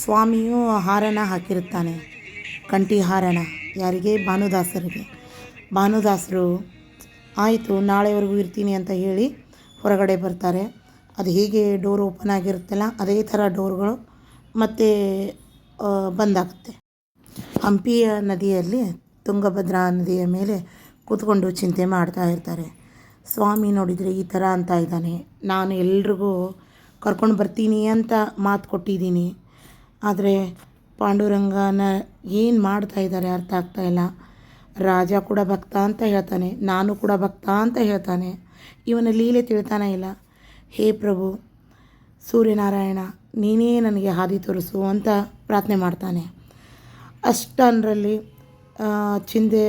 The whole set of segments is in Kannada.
ಸ್ವಾಮಿಯು ಹಾರನ ಹಾಕಿರುತ್ತಾನೆ. ಕಂಠಿ ಹಾರನ ಯಾರಿಗೆ? ಭಾನುದಾಸರಿಗೆ. ಭಾನುದಾಸರು, ಆಯಿತು, ನಾಳೆವರೆಗೂ ಇರ್ತೀನಿ ಅಂತ ಹೇಳಿ ಹೊರಗಡೆ ಬರ್ತಾರೆ. ಅದು ಹೇಗೆ ಡೋರ್ ಓಪನ್ ಆಗಿರುತ್ತಲ್ಲ, ಅದೇ ಥರ ಡೋರ್ಗಳು ಮತ್ತೆ ಬಂದಾಗುತ್ತೆ. ಹಂಪಿಯ ನದಿಯಲ್ಲಿ, ತುಂಗಭದ್ರಾ ನದಿಯ ಮೇಲೆ ಕೂತ್ಕೊಂಡು ಚಿಂತೆ ಮಾಡ್ತಾ ಇರ್ತಾರೆ. ಸ್ವಾಮಿ ನೋಡಿದರೆ ಈ ಥರ ಅಂತ ಇದ್ದಾನೆ. ನಾನು ಎಲ್ರಿಗೂ ಕರ್ಕೊಂಡು ಬರ್ತೀನಿ ಅಂತ ಮಾತು ಕೊಟ್ಟಿದ್ದೀನಿ. ಆದರೆ ಪಾಂಡುರಂಗನ ಏನು ಮಾಡ್ತಾ ಇದ್ದಾರೆ ಅರ್ಥ ಆಗ್ತಾ ಇಲ್ಲ. ರಾಜ ಕೂಡ ಭಕ್ತ ಅಂತ ಹೇಳ್ತಾನೆ, ನಾನು ಕೂಡ ಭಕ್ತ ಅಂತ ಹೇಳ್ತಾನೆ. ಇವನ ಲೀಲೆ ತಿಳ್ತಾನೆ ಇಲ್ಲ. ಹೇ ಪ್ರಭು, ಸೂರ್ಯನಾರಾಯಣ, ನೀನೇ ನನಗೆ ಹಾದಿ ತೋರಿಸು ಅಂತ ಪ್ರಾರ್ಥನೆ ಮಾಡ್ತಾನೆ. ಅಷ್ಟರಲ್ಲಿ ಚಿಂದೆ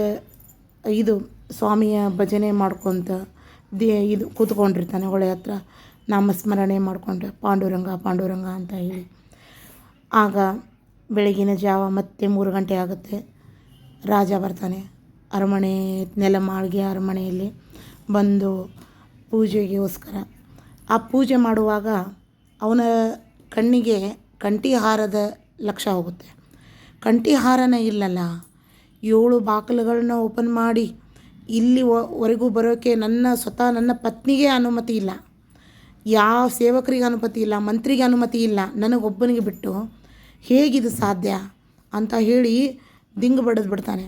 ಇದು ಸ್ವಾಮಿಯ ಭಜನೆ ಮಾಡ್ಕೊತ ದೇ, ಇದು ಕೂತ್ಕೊಂಡಿರ್ತಾನೆ ಹೊಳೆ ಹತ್ರ. ನಾಮಸ್ಮರಣೆ ಮಾಡಿಕೊಂಡ್ರೆ ಪಾಂಡುರಂಗ ಪಾಂಡುರಂಗ ಅಂತ ಹೇಳಿ. ಆಗ ಬೆಳಗಿನ ಜಾವ ಮತ್ತೆ ಮೂರು ಗಂಟೆ ಆಗುತ್ತೆ. ರಾಜ ಬರ್ತಾನೆ. ಅರಮನೆ ನೆಲಮಾಳಿಗೆ ಅರಮನೆಯಲ್ಲಿ ಬಂದು ಪೂಜೆಗೋಸ್ಕರ. ಆ ಪೂಜೆ ಮಾಡುವಾಗ ಅವನ ಕಣ್ಣಿಗೆ ಕಂಠಿಹಾರದ ಲಕ್ಷ್ಯ ಹೋಗುತ್ತೆ. ಕಂಠಿಹಾರನ ಇಲ್ಲಲ್ಲ, ಏಳು ಬಾಗಿಲುಗಳನ್ನ ಓಪನ್ ಮಾಡಿ, ಇಲ್ಲಿ ವರೆಗೂ ಬರೋಕ್ಕೆ ನನ್ನ ಸ್ವತಃ ನನ್ನ ಪತ್ನಿಗೆ ಅನುಮತಿ ಇಲ್ಲ. ಯಾವ ಸೇವಕರಿಗೆ ಅನುಮತಿ ಇಲ್ಲ, ಮಂತ್ರಿಗೆ ಅನುಮತಿ ಇಲ್ಲ, ನನಗೊಬ್ಬನಿಗೆ ಬಿಟ್ಟು ಹೇಗಿದು ಸಾಧ್ಯ ಅಂತ ಹೇಳಿ ದಿಂಗು ಬಡದು ಬಿಡ್ತಾನೆ.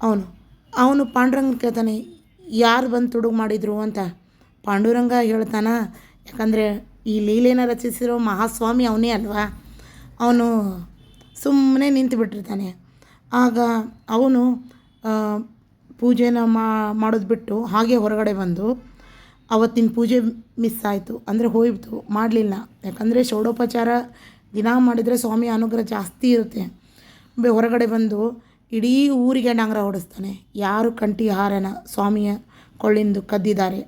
ಅವನು ಅವನು ಪಾಂಡುರಂಗ ಕೇಳ್ತಾನೆ, ಯಾರು ಬಂದು ತುಡುಗು ಮಾಡಿದರು ಅಂತ. ಪಾಂಡುರಂಗ ಹೇಳ್ತಾನ, ಯಾಕಂದರೆ ಈ ಲೀಲೆನ ರಚಿಸಿರೋ ಮಹಾಸ್ವಾಮಿ ಅವನೇ ಅಲ್ವಾ? ಅವನು ಸುಮ್ಮನೆ ನಿಂತು ಬಿಟ್ಟಿರ್ತಾನೆ. ಆಗ ಅವನು ಪೂಜೆನ ಮಾಡೋದು ಬಿಟ್ಟು ಹಾಗೆ ಹೊರಗಡೆ ಬಂದು ಅವತ್ತಿನ ಪೂಜೆ ಮಿಸ್ ಆಯಿತು. ಅಂದರೆ ಹೋಯಿತು. ಮಾಡಲಿಲ್ಲ. ಯಾಕಂದರೆ ಷೋಡೋಪಚಾರ ದಿನ ಮಾಡಿದರೆ ಸ್ವಾಮಿ ಅನುಗ್ರಹ ಜಾಸ್ತಿ ಇರುತ್ತೆ. ಹೊರಗಡೆ ಬಂದು ಇಡೀ ಊರಿಗೆ ಡಾಂಗ್ರ ಹೊಡಿಸ್ತಾನೆ. ಯಾರು ಕಂಠಿ ಹಾರನ ಸ್ವಾಮಿಯ ಕೊಳ್ಳಿಂದು ಕದ್ದಿದ್ದಾರೆ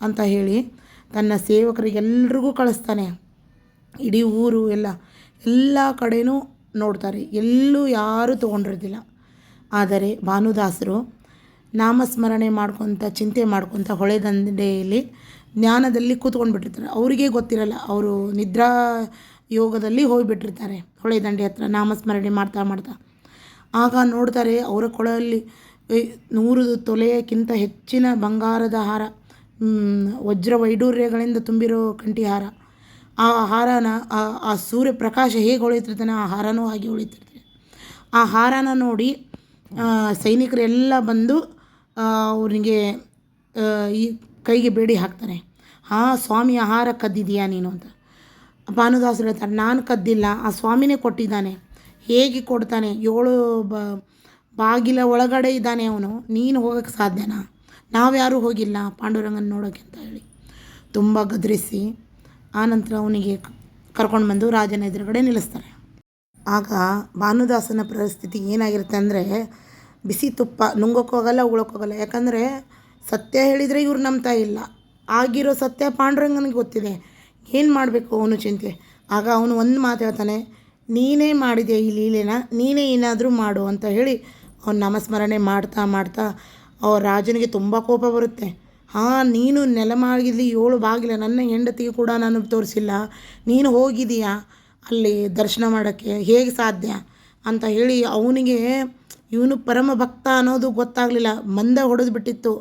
ಅಂತ ಹೇಳಿ ತನ್ನ ಸೇವಕರಿಗೆಲ್ರಿಗೂ ಕಳಿಸ್ತಾನೆ. ಇಡೀ ಊರು ಎಲ್ಲ ಎಲ್ಲ ಕಡೆಯೂ ನೋಡ್ತಾರೆ. ಎಲ್ಲೂ ಯಾರೂ ತೊಗೊಂಡಿರೋದಿಲ್ಲ. ಆದರೆ ಭಾನುದಾಸರು ನಾಮಸ್ಮರಣೆ ಮಾಡ್ಕೊತ, ಚಿಂತೆ ಮಾಡ್ಕೊತ ಹೊಳೆ ದಂಡೆಯಲ್ಲಿ ಜ್ಞಾನದಲ್ಲಿ ಕೂತ್ಕೊಂಡು ಬಿಟ್ಟಿರ್ತಾರೆ ಅವರಿಗೆ ಗೊತ್ತಿರಲ್ಲ, ಅವರು ನಿದ್ರಾ ಯೋಗದಲ್ಲಿ ಹೋಗಿಬಿಟ್ಟಿರ್ತಾರೆ. ಹೊಳೆ ದಂಡೆ ಹತ್ರ ನಾಮಸ್ಮರಣೆ ಮಾಡ್ತಾ ಮಾಡ್ತಾ. ಆಗ ನೋಡ್ತಾರೆ, ಅವರ ಕೊಳಲ್ಲಿ ನೂರು ತೊಲೆಯಕ್ಕಿಂತ ಹೆಚ್ಚಿನ ಬಂಗಾರದ ಹಾರ ವಜ್ರ ವೈಡೂರ್ಯಗಳಿಂದ ತುಂಬಿರೋ ಕಂಠಿ ಹಾರ. ಆ ಹಾರನ, ಆ ಸೂರ್ಯ ಪ್ರಕಾಶ ಹೇಗೆ ಹೊಳಿತಿರ್ತಾನೆ ಆ ಹಾರನೂ ಹಾಗೆ ಹೊಳಿತಿರ್ತಾರೆ ಆ ಹಾರನ ನೋಡಿ ಸೈನಿಕರೆಲ್ಲ ಬಂದು ಅವನಿಗೆ ಈ ಕೈಗೆ ಬೇಡಿ ಹಾಕ್ತಾರೆ. ಹಾಂ ಸ್ವಾಮಿ ಆಹಾರ ಕದ್ದಿದೆಯಾ ನೀನು ಅಂತ. ಭಾನುದಾಸರು ಹೇಳ್ತಾರೆ, ನಾನು ಕದ್ದಿಲ್ಲ, ಆ ಸ್ವಾಮಿನೇ ಕೊಟ್ಟಿದ್ದಾನೆ. ಹೇಗೆ ಕೊಡ್ತಾನೆ? ಏಳು ಬ, ಬಾಗಿಲ ಒಳಗಡೆ ಇದ್ದಾನೆ ಅವನು. ನೀನು ಹೋಗೋಕ್ಕೆ ಸಾಧ್ಯನಾ? ನಾವು ಯಾರೂ ಹೋಗಿಲ್ಲ ಪಾಂಡುರಂಗನ ನೋಡೋಕೆ ಅಂತ ಹೇಳಿ. ತುಂಬ ಗದರಿಸಿ ಆನಂತರ ಅವನಿಗೆ ಕರ್ಕೊಂಡು ಬಂದು ರಾಜನ ಎದುರುಗಡೆ ನಿಲ್ಲಿಸ್ತಾರೆ. ಆಗ ಭಾನುದಾಸನ ಪರಿಸ್ಥಿತಿ ಏನಾಗಿರುತ್ತೆ ಅಂದರೆ ಬಿಸಿ ತುಪ್ಪ ನುಂಗೋಕ್ಕೋಗಲ್ಲ ಉಳೋಕ್ಕೋಗಲ್ಲ ಯಾಕಂದರೆ ಸತ್ಯ ಹೇಳಿದರೆ ಇವ್ರು ನಂಬ್ತಾ ಇಲ್ಲ. ಆಗಿರೋ ಸತ್ಯ ಪಾಂಡುರಂಗನಿಗೆ ಗೊತ್ತಿದೆ. ಏನು ಮಾಡಬೇಕು ಅವನು ಚಿಂತೆ? ಆಗ ಅವನು ಒಂದು ಮಾತು ಹೇಳ್ತಾನೆ, ನೀನೇ ಮಾಡಿದೆ ಈ ಲೀಲೆನ? ನೀನೇ ಏನಾದರೂ ಮಾಡು ಅಂತ ಹೇಳಿ ಅವನು ನಮಸ್ಮರಣೆ ಮಾಡ್ತಾ ಮಾಡ್ತಾ ಅವ್ರ ರಾಜನಿಗೆ ತುಂಬ ಕೋಪ ಬರುತ್ತೆ. ಹಾಂ, ನೀನು ನೆಲಮಾಳಿಗೆಲ್ಲಿ ಏಳು ಬಾಗಿಲ್ಲ ನನ್ನ ಹೆಂಡತಿಗೆ ಕೂಡ ನಾನು ತೋರಿಸಿಲ್ಲ. ನೀನು ಹೋಗಿದೀಯಾ? ಅಲ್ಲಿ ದರ್ಶನ ಮಾಡೋಕ್ಕೆ ಹೇಗೆ ಸಾಧ್ಯ? ಅಂತ ಹೇಳಿ ಅವನಿಗೆ ಇವನು ಪರಮ ಭಕ್ತ ಅನ್ನೋದು ಗೊತ್ತಾಗಲಿಲ್ಲ. ಮಂದ ಹೊಡೆದು ಬಿಟ್ಟಿತ್ತು.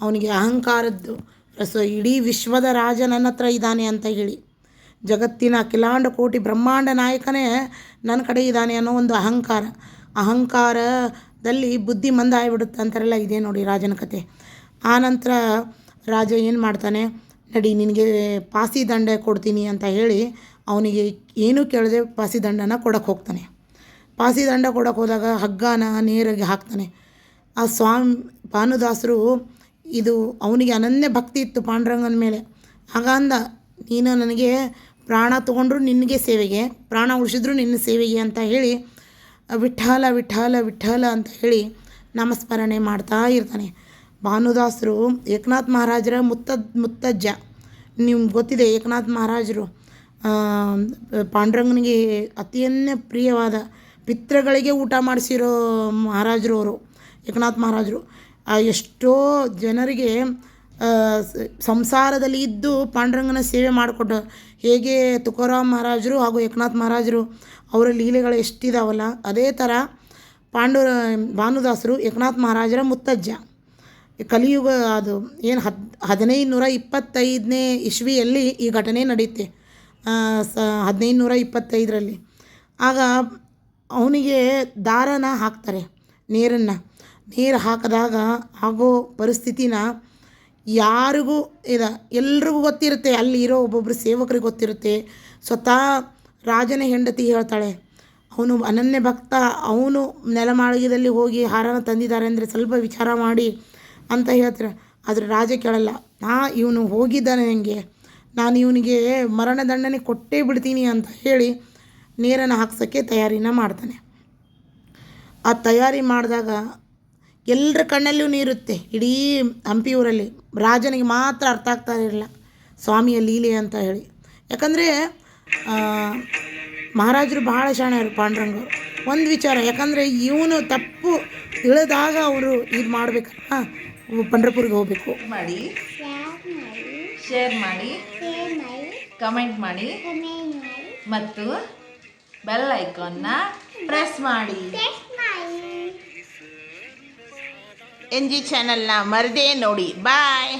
ಅವನಿಗೆ ಅಹಂಕಾರದ್ದು. ಸೊ ಇಡೀ ವಿಶ್ವದ ರಾಜ ನನ್ನ ಹತ್ರ ಇದ್ದಾನೆ ಅಂತ ಹೇಳಿ. ಜಗತ್ತಿನ ಕಿಲಾಂಡ ಕೋಟಿ ಬ್ರಹ್ಮಾಂಡ ನಾಯಕನೇ ನನ್ನ ಕಡೆ ಇದ್ದಾನೆ ಅನ್ನೋ ಒಂದು ಅಹಂಕಾರ. ಅಹಂಕಾರದಲ್ಲಿ ಬುದ್ಧಿ ಮಂದ ಆಗಿಬಿಡುತ್ತೆ ಅಂತಾರಲ್ಲ ಇದೇ ನೋಡಿ ರಾಜನ ಕತೆ. ಆನಂತರ ರಾಜ ಏನು ಮಾಡ್ತಾನೆ, ನಡಿ ನಿನಗೆ ಪಾಸಿ ದಂಡ ಕೊಡ್ತೀನಿ ಅಂತ ಹೇಳಿ ಅವನಿಗೆ ಏನೂ ಕೇಳದೆ ಪಾಸಿ ದಂಡನ ಕೊಡೋಕ್ಕೆ ಹೋಗ್ತಾನೆ. ಪಾಸಿ ದಂಡ ಕೊಡೋಕೆ ಹೋದಾಗ ಹಗ್ಗನ ನೇರಾಗಿ ಹಾಕ್ತಾನೆ. ಆ ಸ್ವಾಮಿ ಭಾನುದಾಸರು ಇದು ಅವನಿಗೆ ಅನನ್ಯ ಭಕ್ತಿ ಇತ್ತು ಪಾಂಡುರಂಗನ ಮೇಲೆ. ಹಾಗಂದ ನೀನು ನನಗೆ ಪ್ರಾಣ ತೊಗೊಂಡ್ರು ನಿನಗೆ ಸೇವೆಗೆ, ಪ್ರಾಣ ಉಳಿಸಿದ್ರು ನಿನ್ನ ಸೇವೆಗೆ ಅಂತ ಹೇಳಿ ವಿಠ್ಠಲ ವಿಠ್ಠಲ ವಿಠ್ಠಲ ಅಂತ ಹೇಳಿ ನಾಮಸ್ಮರಣೆ ಮಾಡ್ತಾ ಇರ್ತಾನೆ. ಭಾನುದಾಸರು ಏಕನಾಥ್ ಮಹಾರಾಜರ ಮುತ್ತ, ಮುತ್ತಜ್ಜ. ನಿಮ್ಗೆ ಗೊತ್ತಿದೆ ಏಕನಾಥ್ ಮಹಾರಾಜರು ಪಾಂಡುರಂಗನಿಗೆ ಅತಿಯನ್ನೇ ಪ್ರಿಯವಾದ ಪಿತೃಗಳಿಗೆ ಊಟ ಮಾಡಿಸಿರೋ ಮಹಾರಾಜರು ಅವರು ಏಕನಾಥ್ ಮಹಾರಾಜರು ಎಷ್ಟೋ ಜನರಿಗೆ ಸಂಸಾರದಲ್ಲಿ ಇದ್ದು ಪಾಂಡುರಂಗನ ಸೇವೆ ಮಾಡಿಕೊಟ್ಟು ಹೇಗೆ ತುಕಾರಾಮ್ ಮಹಾರಾಜರು ಹಾಗೂ ಏಕನಾಥ್ ಮಹಾರಾಜರು, ಅವರ ಲೀಲೆಗಳು ಎಷ್ಟಿದಾವಲ್ಲ, ಅದೇ ಥರ ಪಾಂಡು, ಭಾನುದಾಸರು ಏಕನಾಥ್ ಮಹಾರಾಜರ ಮುತ್ತಜ್ಜ ಕಲಿಯುಗ ಅದು, ಏನು ಹದ್ ಹದಿನೈದು ನೂರ ಇಪ್ಪತ್ತೈದನೇ ಇಸ್ವಿಯಲ್ಲಿ ಈ ಘಟನೆ ನಡೆಯುತ್ತೆ ಸ ಹದಿನೈದು ನೂರ ಇಪ್ಪತ್ತೈದರಲ್ಲಿ. ಆಗ ಅವನಿಗೆ ದಾರನ ಹಾಕ್ತಾರೆ, ನೀರನ್ನು. ನೀರು ಹಾಕಿದಾಗ ಆಗೋ ಪರಿಸ್ಥಿತಿನ ಯಾರಿಗೂ ಇದ, ಎಲ್ರಿಗೂ ಗೊತ್ತಿರುತ್ತೆ. ಅಲ್ಲಿ ಇರೋ ಒಬ್ಬೊಬ್ಬರು ಸೇವಕರಿಗೆ ಗೊತ್ತಿರುತ್ತೆ. ಸ್ವತಃ ರಾಜನ ಹೆಂಡತಿ ಹೇಳ್ತಾಳೆ, ಅವನು ಅನನ್ಯ ಭಕ್ತ, ಅವನು ನೆಲಮಾಳಿಗೆದಲ್ಲಿ ಹೋಗಿ ಹಾರನ ತಂದಿದ್ದಾರೆ ಅಂದರೆ ಸ್ವಲ್ಪ ವಿಚಾರ ಮಾಡಿ ಅಂತ ಹೇಳ್ತಾರೆ. ಆದರೆ ರಾಜ ಕೇಳಲ್ಲ, ನಾ ಇವನು ಹೋಗಿದ್ದಾನೆ ನನಗೆ ನಾನು ಇವನಿಗೆ ಮರಣದಂಡನೆ ಕೊಟ್ಟೇ ಬಿಡ್ತೀನಿ ಅಂತ ಹೇಳಿ ನೀರನ್ನು ಹಾಕ್ಸೋಕ್ಕೆ ತಯಾರಿನ ಮಾಡ್ತಾನೆ. ಆ ತಯಾರಿ ಮಾಡಿದಾಗ ಎಲ್ಲರ ಕಣ್ಣಲ್ಲೂ ನೀರುತ್ತೆ ಇಡೀ ಹಂಪಿ ಊರಲ್ಲಿ. ರಾಜನಿಗೆ ಮಾತ್ರ ಅರ್ಥ ಆಗ್ತಾ ಇರಲಿಲ್ಲ. ಸ್ವಾಮಿಯ ಲೀಲೆ ಅಂತ ಹೇಳಿ. ಯಾಕಂದರೆ ಮಹಾರಾಜರು ಬಹಳ ಶಾಣರು ಪಾಂಡುರಂಗರು. ಒಂದು ವಿಚಾರ ಯಾಕಂದರೆ ಇವನು ತಪ್ಪು ಇಳಿದಾಗ ಅವರು ಇದು ಮಾಡ್ಬೇಕಲ್ಲ ಪಂಡ್ರಪುರಿಗೆ ಹೋಗಬೇಕು. ಮಾಡಿ. ಶೇರ್ ಮಾಡಿ. ಕಮೆಂಟ್ ಮಾಡಿ. ಮತ್ತು ಬೆಲ್ ಐಕಾನ್ನ ಪ್ರೆಸ್ ಮಾಡಿ. ಎನ್ ಜಿ ಚಾನಲ್ನ ಮರದೇ ನೋಡಿ. ಬಾಯ್